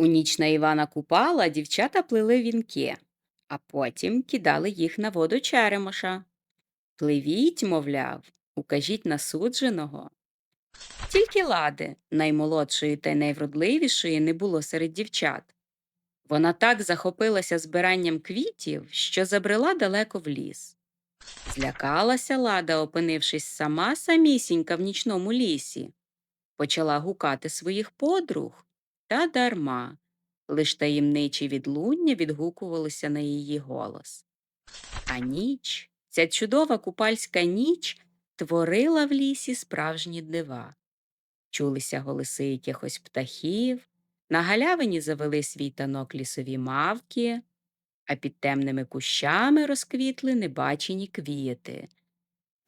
У ніч на Івана Купала дівчата плели вінки, а потім кидали їх на воду черемоша. Пливіть, мовляв, укажіть на судженого. Тільки лади, наймолодшої та найвродливішої, не було серед дівчат. Вона так захопилася збиранням квітів, що забрела далеко в ліс. Злякалася лада, опинившись сама самісінька в нічному лісі. Почала гукати своїх подруг, та дарма. Лиш таємничі відлуння відгукувалося на її голос. А ніч, ця чудова купальська ніч, творила в лісі справжні дива. Чулися голоси якихось птахів, на галявині завели свій танок лісові мавки, а під темними кущами розквітли небачені квіти.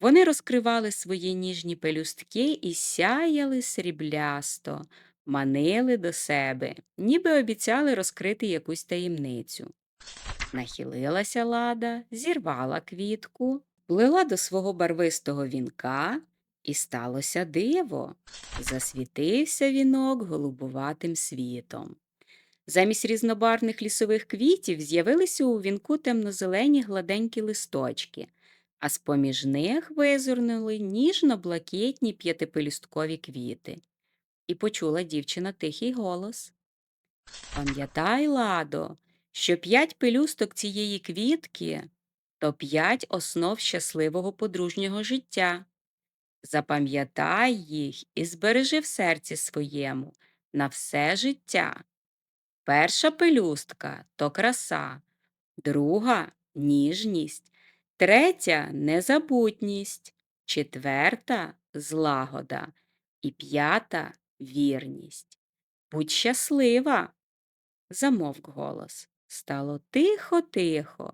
Вони розкривали свої ніжні пелюстки і сяяли сріблясто, манили до себе, ніби обіцяли розкрити якусь таємницю. Нахилилася лада, зірвала квітку, плила до свого барвистого вінка, і сталося диво. Засвітився вінок голубуватим світом. Замість різнобарвних лісових квітів з'явилися у вінку темнозелені гладенькі листочки, а з-поміж них визирнули ніжно-блакитні п'ятипелюсткові квіти. І почула дівчина тихий голос. Пам'ятай, Ладо, що п'ять пелюсток цієї квітки то п'ять основ щасливого подружнього життя. Запам'ятай їх і збережи в серці своєму на все життя. Перша пелюстка то краса, друга ніжність, третя незабутність, четверта злагода і п'ята вірність. Будь щаслива. Замовк голос. Стало тихо-тихо.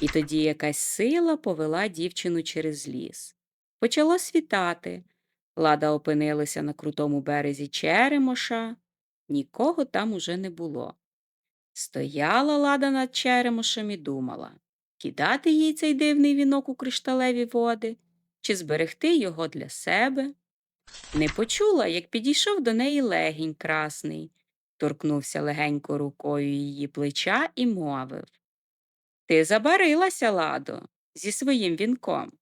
І тоді якась сила повела дівчину через ліс. Почало світати. Лада опинилася на крутому березі черемоша. Нікого там уже не було. Стояла лада над черемошем і думала, кидати їй цей дивний вінок у кришталеві води чи зберегти його для себе. Не почула, як підійшов до неї легінь красний, торкнувся легенько рукою її плеча і мовив Ти забарилася, ладо, зі своїм вінком.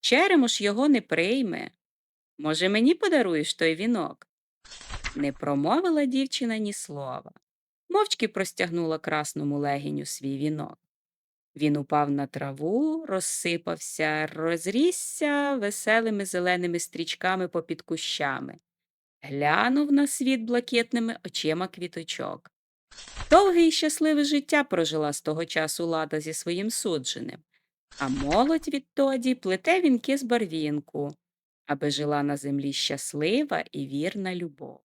Черемош його не прийме. Може, мені подаруєш той вінок? Не промовила дівчина ні слова. Мовчки простягнула красному легеню свій вінок. Він упав на траву, розсипався, розрісся веселими зеленими стрічками попід кущами. Глянув на світ блакитними очима квіточок. Довге і щасливе життя прожила з того часу лада зі своїм судженим, а молодь відтоді плете вінки з барвінку, аби жила на землі щаслива і вірна любов.